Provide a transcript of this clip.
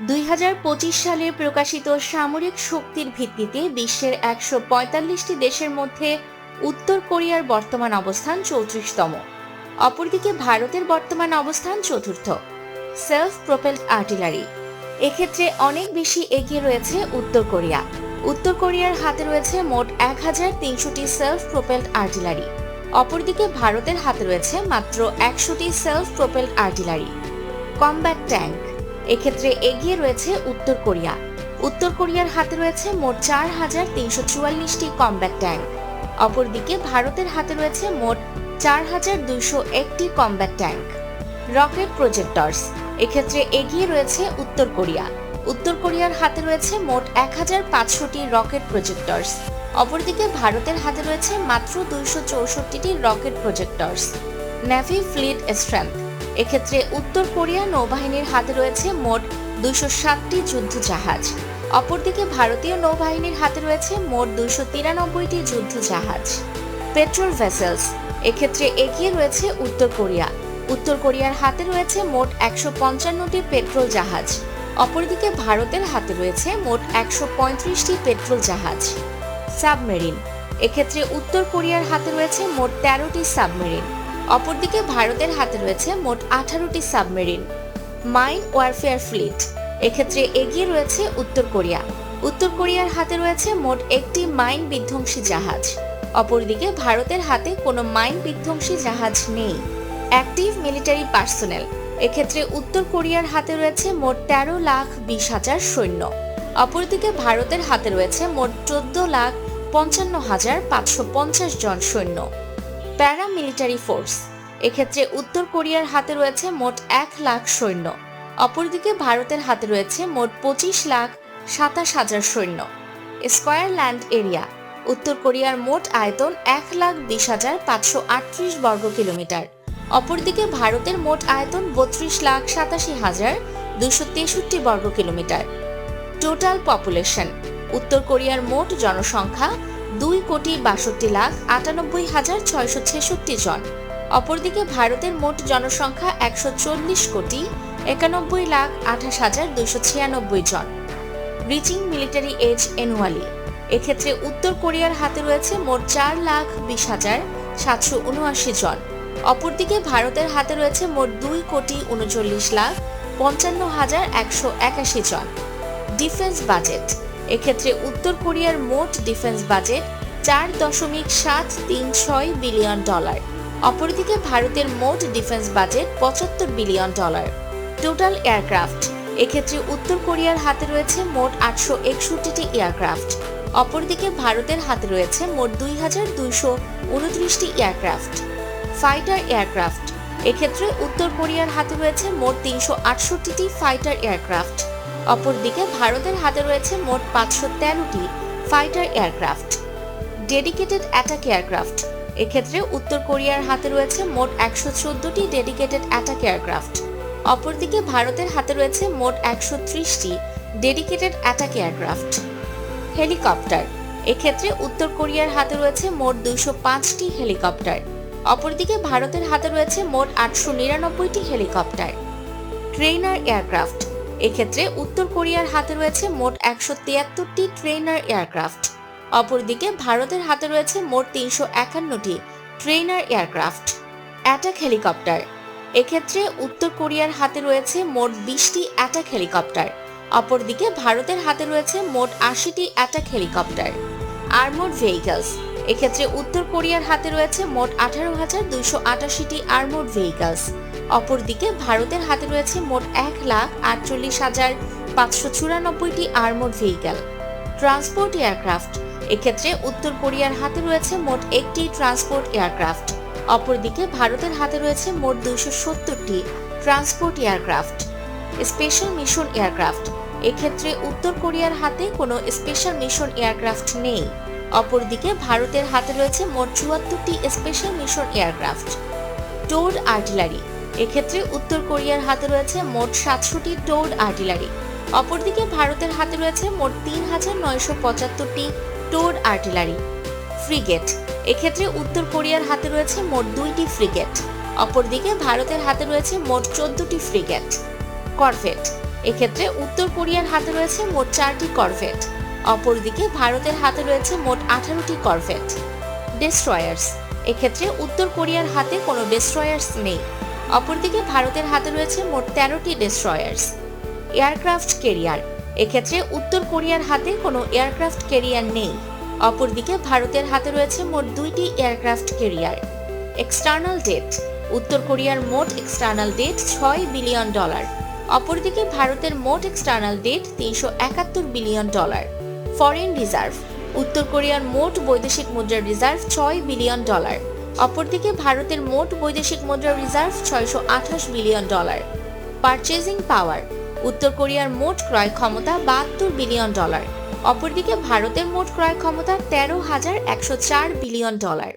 দুই হাজার পঁচিশ সালে প্রকাশিত সামরিক শক্তির ভিত্তিতে বিশ্বের একশো পঁয়তাল্লিশটি দেশের মধ্যে উত্তর কোরিয়ার বর্তমান অবস্থান চৌত্রিশতম। অপরদিকে ভারতের বর্তমান অবস্থান চতুর্থ সেলফ প্রোপেলড আর্টিলারি এক্ষেত্রে অনেক বেশি এগিয়ে রয়েছে উত্তর কোরিয়া। উত্তর কোরিয়ার হাতে রয়েছে মোট এক হাজার তিনশোটি সেলফ প্রোপেলড আর্টিলারি অপরদিকে ভারতের হাতে রয়েছে মাত্র একশোটি self propelled artillery combat tank এক্ষেত্রে এগিয়ে রয়েছে উত্তর কোরিয়া। উত্তর কোরিয়ার হাতে রয়েছে মোট চার হাজার তিনশো চুয়াল্লিশটি কমব্যাট ট্যাঙ্ক। অপরদিকে ভারতের হাতে রয়েছে মোট চার হাজার দুইশো একটি কমব্যাট ট্যাঙ্ক। রকেট প্রজেক্টরস, এক্ষেত্রে এগিয়ে রয়েছে উত্তর কোরিয়া। উত্তর কোরিয়ার হাতে রয়েছে মোট এক হাজার পাঁচশোটি রকেট প্রজেক্টরস। অপরদিকে ভারতের হাতে রয়েছে মাত্র দুইশো চৌষট্টিটি rocket projectors. Navy fleet strength এক্ষেত্রে উত্তর কোরিয়া নৌবাহিনীর হাতে রয়েছে মোট দুইশো সাতটি যুদ্ধ জাহাজ অপরদিকে ভারতীয় নৌবাহিনীর হাতে রয়েছে মোট দুইশো তিরানব্বইটি যুদ্ধ জাহাজ পেট্রোল ভেসেলস, এক্ষেত্রে এগিয়ে রয়েছে উত্তর কোরিয়া। উত্তর কোরিয়ার হাতে রয়েছে মোট একশো পঞ্চান্নটি পেট্রোল জাহাজ অপরদিকে ভারতের হাতে রয়েছে মোট একশো পঁয়ত্রিশটি পেট্রোল জাহাজ সাবমেরিন, এক্ষেত্রে উত্তর কোরিয়ার হাতে রয়েছে মোট তেরোটি সাবমেরিন। অপরদিকে ভারতের হাতে রয়েছে মোট আঠারোটি সাবমেরিন, মাইন ওয়ারফেয়ার ফ্লিট। এক্ষেত্রে এগিয়ে রয়েছে উত্তর কোরিয়া। উত্তর কোরিয়ার হাতে রয়েছে মোট একটি মাইন বিধ্বংসী জাহাজ। অপরদিকে ভারতের হাতে কোনো মাইন বিধ্বংসী জাহাজ নেই। Active military personnel. এক্ষেত্রে উত্তর কোরিয়ার হাতে রয়েছে মোট তেরো লাখ বিশ হাজার সৈন্য। অপরদিকে ভারতের হাতে রয়েছে মোট চোদ্দ লাখ পঞ্চান্ন হাজার পাঁচশো পঞ্চাশ জন সৈন্য। Paramilitary force. এক্ষেত্রে উত্তর কোরিয়ার হাতে রয়েছে মোট এক লাখ সৈন্য। অপরদিকে ভারতের হাতে রয়েছে মোট পঁচিশ লাখ সাতাশ হাজার সৈন্য। Square land area. উত্তর কোরিয়ার মোট আয়তন এক লাখ বিশ হাজার পাঁচশো আটত্রিশ বর্গ কিলোমিটার। অপরদিকে ভারতের মোট আয়তন বত্রিশ লাখ সাতাশি হাজার দুশো তেষট্টি বর্গ কিলোমিটার। Total population. উত্তর কোরিয়ার মোট জনসংখ্যা দুই কোটি বাষট্টি লাখ আটানব্বই হাজার ছয়শো ছেষট্টি জন। অপরদিকে ভারতের মোট জনসংখ্যা একশো চল্লিশ কোটি, একানব্বই লাখ আঠাশ হাজার দুশো ছিয়ানব্বই জন। রিচিং মিলিটারি এজ এনুয়ালি এক্ষেত্রে উত্তর কোরিয়ার হাতে রয়েছে মোট চার লাখ বিশ হাজার সাতশো উনআশি জন। অপরদিকে ভারতের হাতে রয়েছে মোট দুই কোটি উনচল্লিশ লাখ পঞ্চান্ন হাজার একশো একাশি জন। Defence budget. এক্ষেত্রে উত্তর কোরিয়ার মোট ডিফেন্স বাজেট চার দশমিক সাত তিন ছয় বিলিয়ন ডলার। অপরদিকে ভারতের মোট ডিফেন্স বাজেট পঁচাত্তর বিলিয়ন ডলার। টোটাল এয়ারক্রাফট, এক্ষেত্রে উত্তর কোরিয়ার হাতে রয়েছে মোট আটশো একষট্টিটি এয়ারক্রাফট। অপরদিকে ভারতের হাতে রয়েছে মোট দুই হাজার দুইশো উনত্রিশটি এয়ারক্রাফট। ফাইটার এয়ারক্রাফট, এক্ষেত্রে উত্তর কোরিয়ার হাতে রয়েছে মোট তিনশো আটষট্টিটি ফাইটার এয়ারক্রাফট। অপরদিকে ভারতের হাতে রয়েছে মোট পাঁচশো তেরোটি fighter aircraft dedicated attack aircraft এক্ষেত্রে উত্তর কোরিয়ার হাতে রয়েছে মোট একশো চোদ্দটি ডেডিকেটেড অ্যাটাক এয়ারক্রাফট অপরদিকে ভারতের হাতে রয়েছে মোট একশো ত্রিশটি ডেডিকেটেড অ্যাটাক এয়ারক্রাফট হেলিকপ্টার, এক্ষেত্রে উত্তর কোরিয়ার হাতে রয়েছে মোট দুইশো পাঁচটি হেলিকপ্টার। অপরদিকে ভারতের হাতে রয়েছে মোট আটশো নিরানব্বইটি হেলিকপ্টার। ট্রেইনার এয়ারক্রাফট এক্ষেত্রে উত্তর কোরিয়ার হাতে রয়েছে মোট একশো তিয়াত্তরটি ট্রেইনার এয়ারক্রাফট। অপরদিকে ভারতের হাতে রয়েছে মোট তিনশো একান্নটি ট্রেইনার এয়ারক্রাফট। Attack helicopter. এক্ষেত্রে উত্তর কোরিয়ার হাতে রয়েছে মোট বিশটি অ্যাটাক হেলিকপ্টার। অপরদিকে ভারতের হাতে রয়েছে মোট আশিটি অ্যাটাক হেলিকপ্টার। Armoured vehicles. এক্ষেত্রে উত্তর কোরিয়ার হাতে রয়েছে মোট আঠারো হাজার দুইশো আটাশিটি আর্মোড ভেহিকলস। অপরদিকে ভারতের হাতে রয়েছে মোট এক লাখ আটচল্লিশ হাজার পাঁচশো চুরানব্বইটি আর্মোড ভেহিকল ট্রান্সপোর্ট এয়ারক্রাফট এক্ষেত্রে উত্তর কোরিয়ার হাতে রয়েছে মোট একটি ট্রান্সপোর্ট এয়ারক্রাফট অপরদিকে ভারতের হাতে রয়েছে মোট দুইশো সত্তরটি transport aircraft special mission aircraft এক্ষেত্রে উত্তর কোরিয়ার হাতে কোনো স্পেশাল মিশন এয়ারক্রাফট নেই। অপরদিকে ভারতের হাতে রয়েছে মোট চুয়াত্তরটি special mission aircraft towed artillery এক্ষেত্রে উত্তর কোরিয়ার হাতে রয়েছে মোট সাতশোটি টোড আর্টিলারি। অপরদিকে ভারতের হাতে রয়েছে মোট তিন হাজার নয়শো পঁচাত্তরটি টোড আর্টিলারি ফ্রিগেট। এক্ষেত্রে উত্তর কোরিয়ার হাতে রয়েছে মোট দুইটি ফ্রিগেট। অপরদিকে ভারতের হাতে রয়েছে মোট চোদ্দটি ফ্রিগেট করভেট। এক্ষেত্রে উত্তর কোরিয়ার হাতে রয়েছে মোট চারটি করভেট। অপরদিকে ভারতের হাতে রয়েছে মোট আঠারোটি করভেট। ডেস্ট্রয়ার্স। এক্ষেত্রে উত্তর কোরিয়ার হাতে কোনো ডেস্ট্রয়ার্স নেই। অপরদিকে ভারতের হাতে রয়েছে মোট তেরোটি ডেস্ট্রয়ার্স এয়ারক্রাফট কেরিয়ার এক্ষেত্রে উত্তর কোরিয়ার হাতে কোনো এয়ারক্রাফট কেরিয়ার নেই। অপরদিকে ভারতের হাতে রয়েছে মোট দুইটি এয়ারক্রাফট কেরিয়ার এক্সটার্নাল ডেট উত্তর কোরিয়ার মোট এক্সটার্নাল ডেট ছয় বিলিয়ন ডলার অপরদিকে ভারতের মোট এক্সটার্নাল ডেট তিনশো একাত্তর বিলিয়ন ডলার ফরেন রিজার্ভ উত্তর কোরিয়ার মোট বৈদেশিক মুদ্রার রিজার্ভ ছয় বিলিয়ন ডলার অপরদিকে ভারতের মোট বৈদেশিক মুদ্রা রিজার্ভ ছয়শো আঠাশ বিলিয়ন ডলার। পারচেজিং পাওয়ার, উত্তর কোরিয়ার মোট ক্রয় ক্ষমতা বাহাত্তর বিলিয়ন ডলার। অপরদিকে ভারতের মোট ক্রয় ক্ষমতা তেরো হাজার একশো চার বিলিয়ন ডলার।